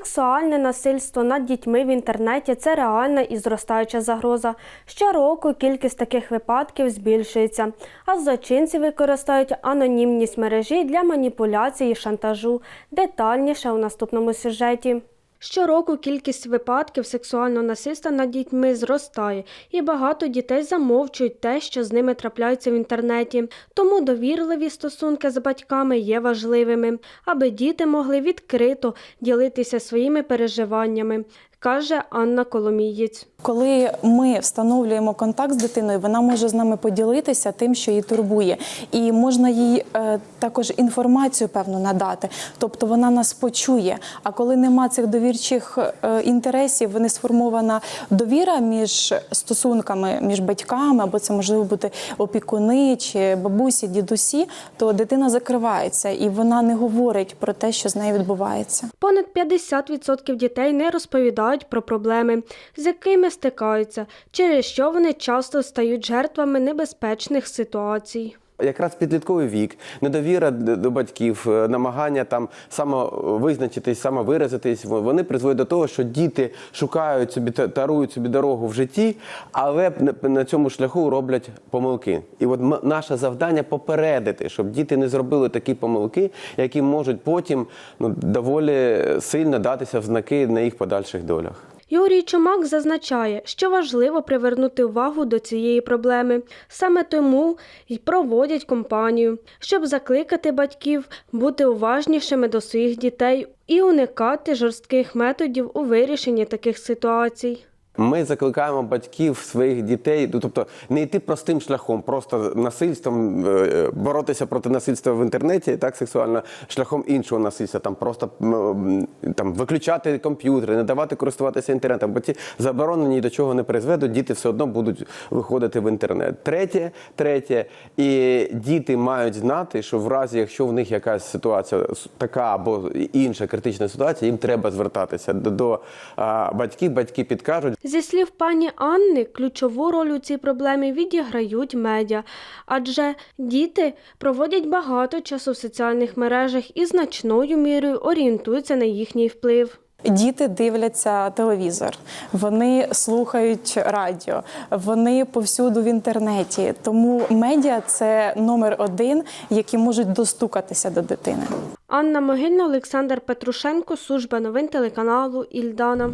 Сексуальне насильство над дітьми в інтернеті це реальна і зростаюча загроза. Щороку кількість таких випадків збільшується, а злочинці використають анонімність мережі для маніпуляції і шантажу. Детальніше у наступному сюжеті. Щороку кількість випадків сексуального насильства над дітьми зростає, і багато дітей замовчують те, що з ними трапляється в інтернеті. Тому довірливі стосунки з батьками є важливими, аби діти могли відкрито ділитися своїми переживаннями, каже Анна Коломієць. Коли ми встановлюємо контакт з дитиною, вона може з нами поділитися тим, що її турбує, і можна їй е, також інформацію певну надати. Тобто вона нас почує. А коли нема цих довірчих е, інтересів, не сформована довіра між стосунками між батьками, або це можливо бути опікуни чи бабусі, дідусі, то дитина закривається і вона не говорить про те, що з нею відбувається. Понад 50% дітей не розповідають про проблеми, з якими стикаються, через що вони часто стають жертвами небезпечних ситуацій. Якраз підлітковий вік, недовіра до батьків, е, намагання там самовизначитись, самовиразитись, вони призводять до того, що діти шукають собі тарують собі дорогу в житті, але на- цьому шляху роблять помилки. І от наше завдання попередити, щоб діти не зробили такі помилки, які можуть потім ну, доволі сильно датися в знаки на їх подальших долях. Юрій Чумак зазначає, що важливо привернути увагу до цієї проблеми. Саме тому й проводять компанію, щоб закликати батьків бути уважнішими до своїх дітей і уникати жорстких методів у вирішенні таких ситуацій. Ми закликаємо батьків своїх дітей, ну тобто не йти простим шляхом, просто насильством е, боротися проти насильства в інтернеті, так сексуально шляхом іншого насильства, там просто там виключати комп'ютери, не давати користуватися інтернетом, бо ці заборони ні до чого не призведуть. Діти все одно будуть виходити в інтернет. Третє, третє, і діти мають знати, що в разі, якщо в них якась ситуація така або інша критична ситуація, їм треба звертатися до, до а, батьків. Батьки підкажуть. Зі слів пані Анни, ключову роль у цій проблемі відіграють медіа, адже діти проводять багато часу в соціальних мережах і значною мірою орієнтуються на їхній вплив. Діти дивляться телевізор, вони слухають радіо, вони повсюду в інтернеті. Тому медіа це номер один, які можуть достукатися до дитини. Анна Могильна, Олександр Петрушенко, служба новин телеканалу Ільдана.